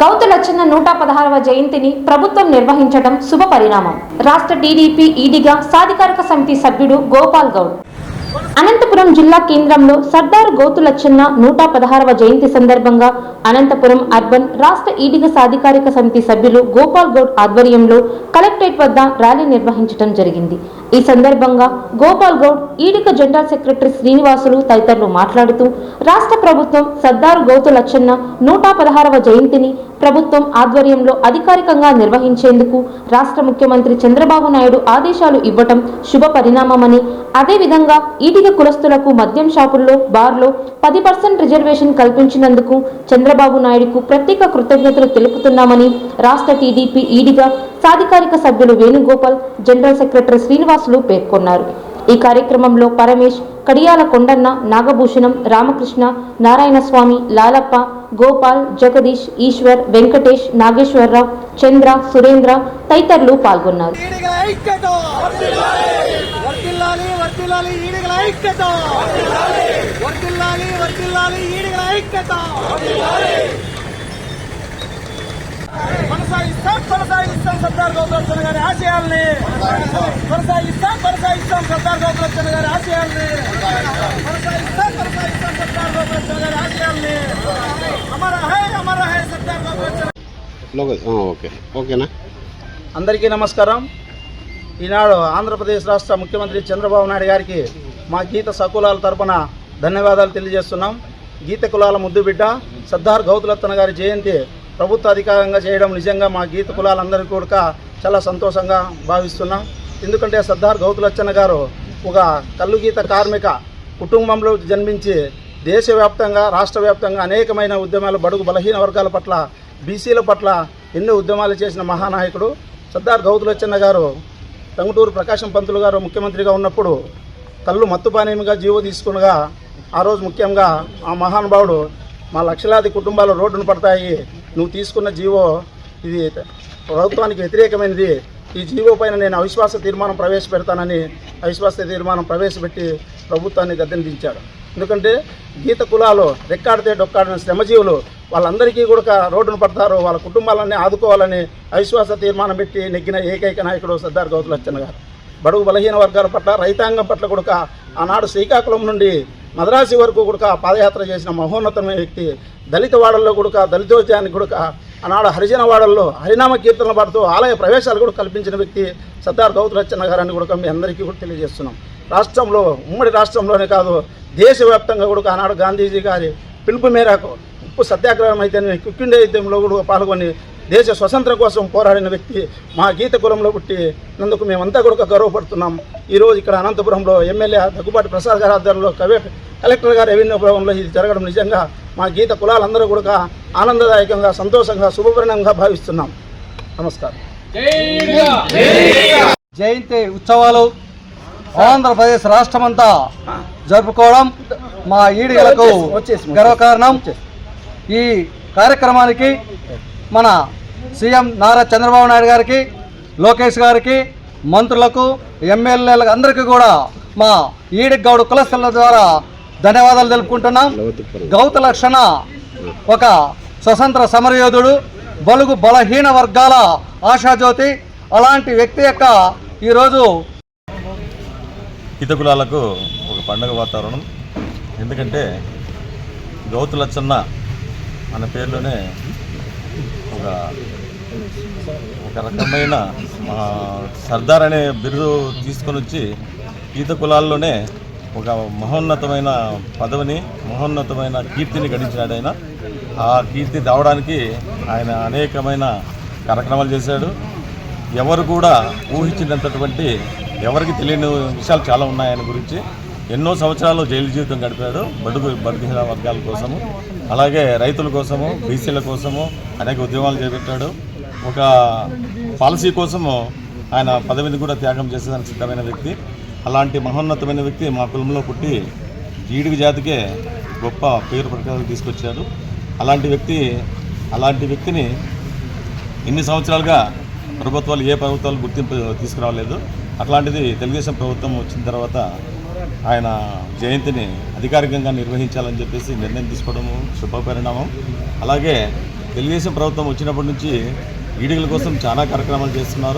గౌతు లచ్చన్న నూట పదహారవ జయంతిని ప్రభుత్వం నిర్వహించడం శుభ పరిణామం రాష్ట్ర టీడీపీ ఈడిగా సాధికారక సమితి సభ్యుడు గోపాల్ గౌడ్. అనంతపురం జిల్లా కేంద్రంలో సర్దార్ గౌతులచ్చన్న నూట పదహారవ జయంతి సందర్భంగా అనంతపురం అర్బన్ రాష్ట్ర ఈడిగ సాధికారిక సమితి సభ్యులు గోపాల్ గౌడ్ ఆధ్వర్యంలో కలెక్టరేట్ వద్ద ర్యాలీ నిర్వహించడం జరిగింది. ఈ సందర్భంగా గోపాల్ గౌడ్ ఈడిక జనరల్ సెక్రటరీ శ్రీనివాసులు తదితరులు మాట్లాడుతూ రాష్ట్ర ప్రభుత్వం సర్దార్ గౌతులచ్చన్న నూట పదహారవ జయంతిని ప్రభుత్వం ఆధ్వర్యంలో అధికారికంగా నిర్వహించేందుకు రాష్ట్ర ముఖ్యమంత్రి చంద్రబాబు నాయుడు ఆదేశాలు ఇవ్వటం శుభ పరిణామమని అదేవిధంగా ఈటిక కులస్తులకు మద్యం షాపుల్లో బార్లో పది పర్సెంట్ రిజర్వేషన్ కల్పించినందుకు చంద్రబాబు నాయుడుకు ప్రత్యేక కృతజ్ఞతలు తెలుపుతున్నామని రాష్ట్ర టీడీపీ ఈడిగా సాధికారిక సభ్యులు వేణుగోపాల్ జనరల్ సెక్రటరీ శ్రీనివాసులు పేర్కొన్నారు. ఈ కార్యక్రమంలో పరమేష్ కడియాల కొండన్న నాగభూషణం రామకృష్ణ నారాయణస్వామి లాలప్ప గోపాల్ జగదీష్ ఈశ్వర్ వెంకటేష్ నాగేశ్వరరావు చంద్ర సురేంద్ర తదితరులు పాల్గొన్నారు. వర్తిల్లాలి ఈడిగల ఐక్యత. వర్తిల్లాలి వర్తిల్లాలి ఈడిగల ఐక్యత. కొనసాగిస్తాం కొనసాగిస్తాం సర్దార్ గౌతలక్షణ గారి ఆశయాల్ని. కొనసాగిస్తాం కొనసాగిస్తాం సర్దార్ గౌతలక్షణ గారి ఆశయాల్ని. కొనసాగిస్తాం కొనసాగిస్తాం సర్దార్ గౌతలక్షణ గారి ఆశయాల్ని. అమర హై అమర హై సర్దార్ ఆ, ఓకే. ఓకేనా? అందరికీ నమస్కారం. ఈనాడు ఆంధ్రప్రదేశ్ రాష్ట్ర ముఖ్యమంత్రి చంద్రబాబు నాయుడు గారికి మా గీత సకులాల తరపున ధన్యవాదాలు తెలియజేస్తున్నాం. గీత కులాల ముద్దుబిడ్డ సర్దార్ గౌతులత్తన గారి జయంతి ప్రభుత్వ అధికారంగా చేయడం నిజంగా మా గీత కులాలందరికీ కూడా చాలా సంతోషంగా భావిస్తున్నాం. ఎందుకంటే సర్దార్ గౌతులచ్చన్న గారు ఒక కళ్ళు గీత కార్మిక కుటుంబంలో జన్మించి దేశవ్యాప్తంగా రాష్ట్ర వ్యాప్తంగా అనేకమైన ఉద్యమాలు బడుగు బలహీన వర్గాల పట్ల బీసీల పట్ల ఎన్నో ఉద్యమాలు చేసిన మహానాయకుడు సర్దార్ గౌతులచ్చన్న గారు టంగుటూరు ప్రకాశం పంతులు గారు ముఖ్యమంత్రిగా ఉన్నప్పుడు కళ్ళు మత్తుపానీయంగా జీవో తీసుకునగా ఆ రోజు ముఖ్యంగా ఆ మహానుభావుడు మా లక్షలాది కుటుంబాలు రోడ్డును పడతాయి నువ్వు తీసుకున్న జీవో ఇది ప్రభుత్వానికి వ్యతిరేకమైనది ఈ జీవో పైన నేను అవిశ్వాస తీర్మానం ప్రవేశపెడతానని అవిశ్వాస తీర్మానం ప్రవేశపెట్టి ప్రభుత్వాన్ని గద్దెదించాడు ఎందుకంటే గీత కులాలు రెక్కాడితే డొక్కాడిన శ్రమజీవులు వాళ్ళందరికీ కూడా రోడ్డును పడతారు. వాళ్ళ కుటుంబాలన్నీ ఆదుకోవాలని అవిశ్వాస తీర్మానం పెట్టి నెగ్గిన ఏకైక నాయకుడు సర్దార్ గౌతులచ్చన్న గారు. బడుగు బలహీన వర్గాల పట్ల రైతాంగం పట్ల కూడా ఆనాడు శ్రీకాకుళం నుండి మద్రాసి వరకు కూడా పాదయాత్ర చేసిన మహోన్నతమైన వ్యక్తి. దళిత వాడల్లో కూడా దళితోద్యానికి కూడా ఆనాడు హరిజన వాడల్లో హరినామ కీర్తనలు పాడుతూ ఆలయ ప్రవేశాలు కూడా కల్పించిన వ్యక్తి సర్దార్ గౌతులచ్చన్న గారని కూడా మీ అందరికీ కూడా తెలియజేస్తున్నాం. రాష్ట్రంలో ఉమ్మడి రాష్ట్రంలోనే కాదు దేశవ్యాప్తంగా కూడా ఆనాడు గాంధీజీ గారి పిలుపు మేరకు ఉప్పు సత్యాగ్రహం అయితే క్విక్ యుద్ధంలో కూడా పాల్గొని దేశ స్వతంత్రం కోసం పోరాడిన వ్యక్తి మా గీత కులంలో పుట్టి నందుకు మేమంతా కూడా గౌరవపడుతున్నాం. ఈరోజు ఇక్కడ అనంతపురంలో ఎమ్మెల్యే దగ్గుబాటి ప్రసాద్ గారి ఆధ్వర్యంలో కవే కలెక్టర్ గారు రెవెన్యూ భవన్లో ఇది జరగడం నిజంగా మా గీత కులాలందరూ కూడా ఆనందదాయకంగా సంతోషంగా శుభపరిణంగా భావిస్తున్నాం. నమస్కారం. జయంతి ఉత్సవాలు ఆంధ్రప్రదేశ్ రాష్ట్రమంతా జరుపుకోవడం మా ఈడిగలకు గర్వకారణం. ఈ కార్యక్రమానికి మన సీఎం నారా చంద్రబాబు నాయుడు గారికి లోకేష్ గారికి మంత్రులకు ఎమ్మెల్యేలకు అందరికీ కూడా మా ఈడిగ గౌడ్ కులస్తుల ద్వారా ధన్యవాదాలు తెలుపుకుంటున్నాం. గౌత లక్షణ ఒక స్వతంత్ర సమరయోధుడు బలుగు బలహీన వర్గాల ఆశాజ్యోతి అలాంటి వ్యక్తి యొక్క ఈరోజు హితకులాలకు ఒక పండుగ వాతావరణం. ఎందుకంటే గౌతు లచ్చన్న మన పేరులోనే ఒక ఒక రకమైన సర్దార్ అనే బిరుదు తీసుకొని వచ్చి ఈత కులాల్లోనే ఒక మహోన్నతమైన పదవిని మహోన్నతమైన కీర్తిని గడించినాడు ఆయన. ఆ కీర్తి రావడానికి ఆయన అనేకమైన కార్యక్రమాలు చేశాడు. ఎవరు కూడా ఊహించినంతటువంటి ఎవరికి తెలియని విషయాలు చాలా ఉన్నాయి ఆయన గురించి ఎన్నో సంవత్సరాలు జైలు జీవితం గడిపాడు బడుగు బడుగుహీన వర్గాల కోసము అలాగే రైతుల కోసము బీసీల కోసము అనేక ఉద్యమాలు చేపట్టాడు. ఒక పాలసీ కోసము ఆయన పదవిని కూడా త్యాగం చేసేదానికి సిద్ధమైన వ్యక్తి. అలాంటి మహోన్నతమైన వ్యక్తి మా కులంలో పుట్టి జీడికి జాతికే గొప్ప పేరు ప్రఖ్యాతులు తీసుకొచ్చాడు. అలాంటి వ్యక్తి అలాంటి వ్యక్తిని ఇన్ని సంవత్సరాలుగా ప్రభుత్వాలు ఏ ప్రభుత్వాలు గుర్తింపు తీసుకురావలేదు అట్లాంటిది తెలుగుదేశం ప్రభుత్వం వచ్చిన తర్వాత ఆయన జయంతిని అధికారికంగా నిర్వహించాలని చెప్పేసి నిర్ణయం తీసుకోవడము శుభ పరిణామం అలాగే తెలుగుదేశం ప్రభుత్వం వచ్చినప్పటి నుంచి ఈడిగల కోసం చాలా కార్యక్రమాలు చేస్తున్నారు.